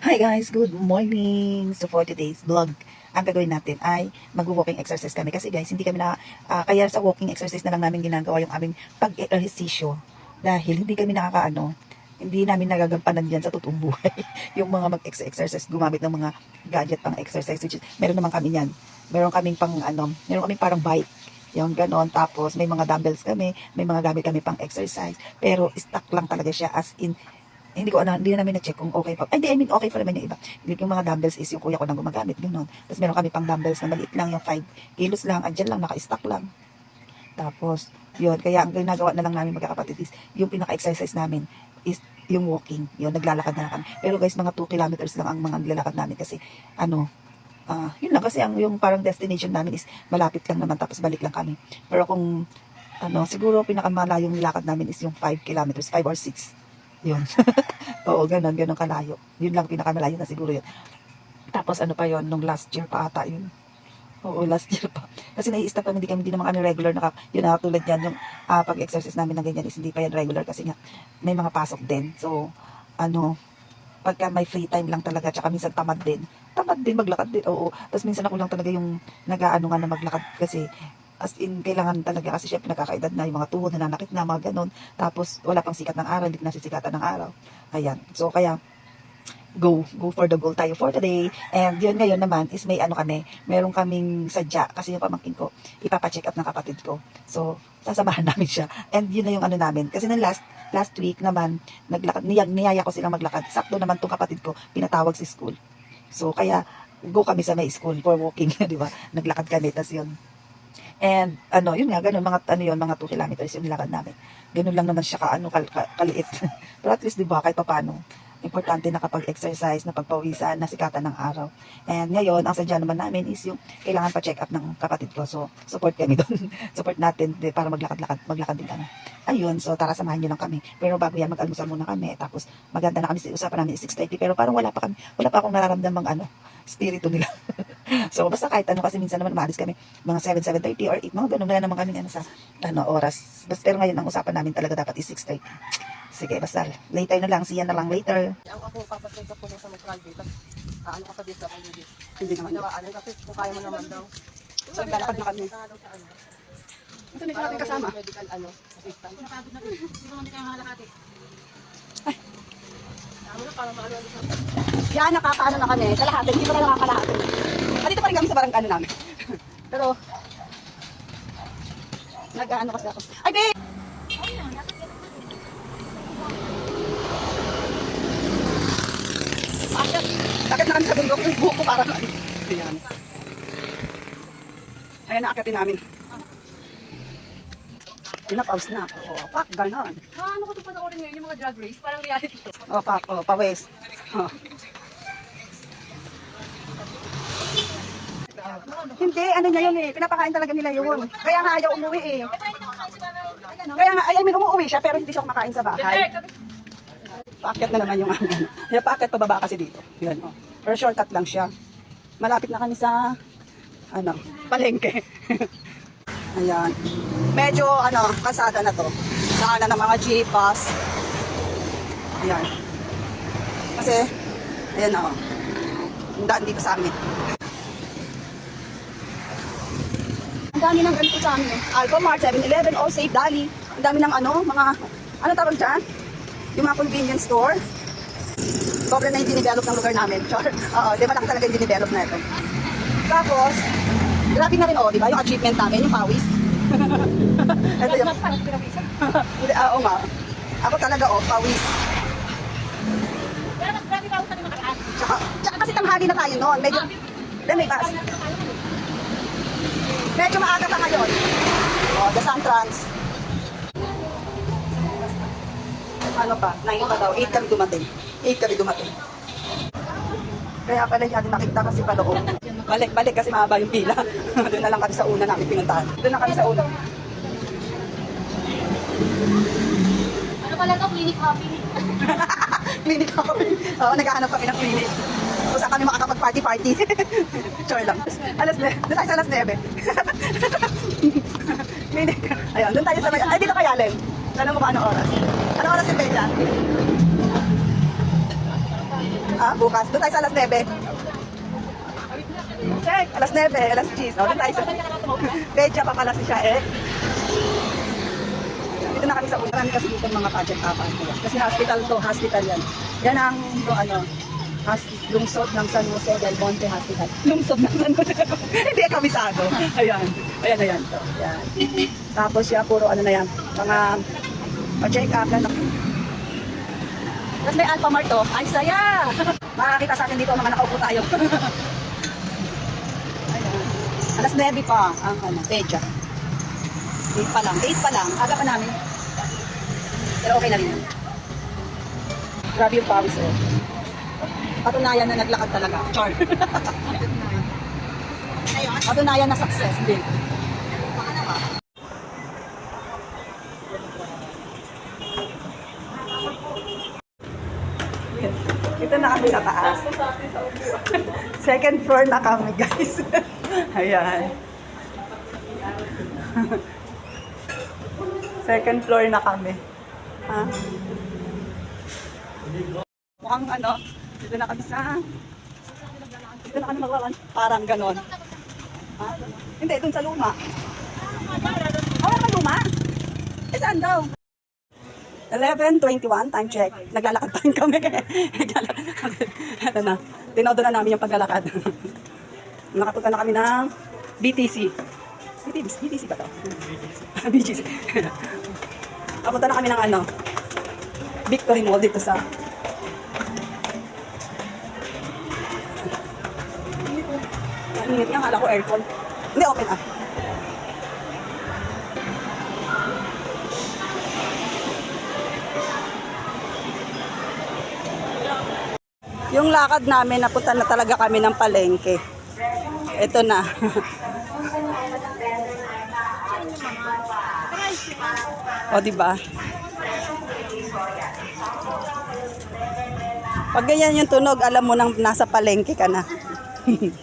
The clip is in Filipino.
Hi guys, good morning! So for today's vlog, ang gagawin natin ay mag-walking exercise kami. Kasi guys, hindi kami na, ah, kaya sa walking exercise na lang namin ginagawa yung aming pag-ehersisyo. Dahil hindi kami nakakaano, hindi namin nagagampanan yan sa totoong buhay. yung mga mag-exercise, gumamit ng mga gadget pang exercise, which is, meron naman kami yan. Meron kaming pang, ano, meron kaming parang bike. Yung ganon. Tapos, may mga dumbbells kami, may mga gamit kami pang exercise. Pero, stuck lang talaga siya as in, hindi ko ano, hindi na namin na-check kung okay pa. Ay, hindi, I mean, okay pa naman yung iba. Yung mga dumbbells is yung kuya ko nang gumagamit, gano'n. Tapos meron kami pang dumbbells na maliit lang, yung 5 kilos lang, andyan lang, naka-stack lang. Tapos, yun, kaya ang ginagawa na lang namin magkakapatid is, yung pinaka-exercise namin is yung walking. Yun, naglalakad na kami. Pero guys, mga 2 kilometers lang ang mga nilalakad namin kasi, ano, ah yun lang kasi ang yung parang destination namin is malapit lang naman tapos balik lang kami. Pero kung ano, siguro pinakamalayong nilakad namin is yung 5 kilometers, 5 or 6. Yun. Oo, ganun, ganun kalayo. Yun lang pinakamalayo na siguro yun. Tapos ano pa yun, nung last year pa ata yun. Oo, last year pa. Kasi nai-stop kami, hindi kami, hindi naman kami regular naka, yun na tulad yan, yung ah, pag-exercise namin ng ganyan is hindi pa yan regular kasi nga may mga pasok din. So, ano, pagka may free time lang talaga, tsaka minsan tamad din. Tamad din, maglakad din, oo. Tapos minsan ako lang talaga yung nag-aano nga na maglakad kasi as in, kailangan talaga kasi syempre nakakaedad na yung mga tuhod, nananakit na, mga ganun. Tapos, wala pang sikat ng araw, hindi nasisikatan ng araw. Ayan. So, kaya, go, go for the goal tayo for today. And yun ngayon naman is may ano kami, meron kaming sadya kasi yung pamangkin ko, ipapacheck up ng kapatid ko. So, sasamahan namin siya. And yun na yung ano namin. Kasi nung last, last week naman, naglakad, niyag, niyaya ko silang maglakad. Sakto naman tong kapatid ko, pinatawag si school. So, kaya, go kami sa may school for walking, di ba? Naglakad kami, tas yun. And ano, yun nga, ganun, mga, ano yun, mga 2 kilometers yung nilakad namin. Ganun lang naman siya ka, ano, kal, ka- kaliit. Pero at least, di ba, kahit pa paano, importante na kapag exercise, na pagpawisan, na sikatan ng araw. And ngayon, ang sadya naman namin is yung kailangan pa check up ng kapatid ko. So, support kami doon. support natin di, para maglakad-lakad, maglakad din kami. Ayun, so tara samahan nyo lang kami. Pero bago yan, mag-almusal muna kami. Tapos, maganda na kami, usapan namin 6.30. Pero parang wala pa kami, wala pa akong nararamdamang ano, spirito nila. so, basta kahit ano, kasi minsan naman maalis kami, mga 7, 7.30 or 8, mga ganun, wala naman kami ano, sa ano, oras. Basta, pero ngayon, ang usapan namin talaga dapat is 6.30. Sige, basta, later na lang, siya na lang later. Ang ako, papatay ka po sa mag-private. Ano ka sa DSWD. Hindi naman. Ano, kasi kung kaya mo naman daw. So, lalakad na kami. Ano ano? Ito na natin kasama. Medical, ano, assistant. Napagod na. Hindi hindi kayo makalakati. Ay. Ano. Yan, nakakaano na kami. Kalahati, hindi pa na nakakalahati. Rin kami sa barang ano namin. Pero, nag-ano kasi ako. Ay, babe! Bakit? Bakit na kami sa bundok? Yung buhok ko parang ano. Ayan. Ayan, naakatin namin. Pinapause na. Oo, pak, ganon. Ah, ano ko ito panoorin ngayon, yung mga drag race? Parang reality to. O, pak, o, pawis. O. Hindi, ano niya yun eh. Pinapakain talaga nila yun. Kaya nga ayaw umuwi eh. Kaya nga, I mean, umuwi siya pero hindi siya kumakain sa bahay. Paakyat na naman yung amin. Kaya paakyat pababa kasi dito. Yan, oh. Pero shortcut lang siya. Malapit na kami sa, ano, palengke. Ayan. Medyo, ano, kasada na to. Saan na ng mga jeepas. Ayan. Kasi, ayan na, oh. Ang daan dito sa amin. Ang dami ng ganito sa amin. eh. Alpha Mart, 7-Eleven, All Safe, Dali. Ang dami ng ano, mga, ano tawag dyan? Yung mga convenience store. Sobra na yung dinidevelop ng lugar namin. Char. Oo, di ba lang talaga yung dinidevelop na ito. Tapos, grabe na rin, oh, di ba? Yung achievement namin, yung pawis. ito yung, Hindi, ah, oo nga. Ako talaga, oh, pawis. Pero mas grabe pa ako sa nakaraan. Tsaka, tsaka kasi tanghali na tayo noon. Medyo, then may bus. Medyo maaga pa ngayon. Oh, the Santrans. Ano pa? 9 pa daw. 8 kami dumating. 8 kami dumating. Kaya pala hindi natin nakita kasi paloob. Balik, balik kasi mahaba yung pila. Doon na lang kami sa una namin pinuntahan. Doon na kami sa una. Ano pala to? Clinic hopping. clinic kami. Oo, naghahanap kami ng clinic. Saan kami makakapag-party-party. Char lang. Alas 9. Doon tayo sa alas 9. clinic. Ayun, doon tayo sa may... Ay, dito kaya, Len. Alam mo ba anong oras? Anong oras yung Bella? Ah, bukas. Doon tayo sa alas 9. Check. Alas 9, alas 10. O, doon tayo sa... Pecha pa pala si siya eh. Dito na kami sa. Marami kasi dito mga project apa. Kasi hospital to, hospital yan. Yan ang ano, has, lungsod ng San Jose del Monte Hospital. Lungsod ng San Jose. Hindi kami sado. Ayan. Ayan, ayan. To. Ayan. Tapos siya, puro ano na yan. Mga pa-check up na. Tapos may Alpha Mart to. Ay, saya! Makakita sa atin dito mga nakaupo tayo. Ayan. Alas 9 pa ang ano, pecha. 8 pa lang. 8 pa lang. Aga pa namin. Pero okay na rin. Grabe yung pawis oh. Patunayan na naglakad talaga. Char. Patunayan na success. Hindi. Ito na kami sa taas. Second floor na kami, guys. Ayan. Second floor na kami. Ha? Mukhang ano, dito na kami sa... Dito na kami maglalan. Parang ganon. Hindi, dun sa luma. Oh, wala kang luma? Eh, saan daw? 11.21, time check. Naglalakad pa rin kami. Ito na. Tinodo na namin yung paglalakad. Nakapunta na kami ng BTC. BTC, BTC ba to? BTC. Nakapunta na kami ng ano, Victory Mall dito sa init niya, kala ko aircon. Hindi, open ah. Yung lakad namin, napunta na talaga kami ng palengke. Ito na. o, di ba? Pag ganyan yung tunog, alam mo nang nasa palengke ka na.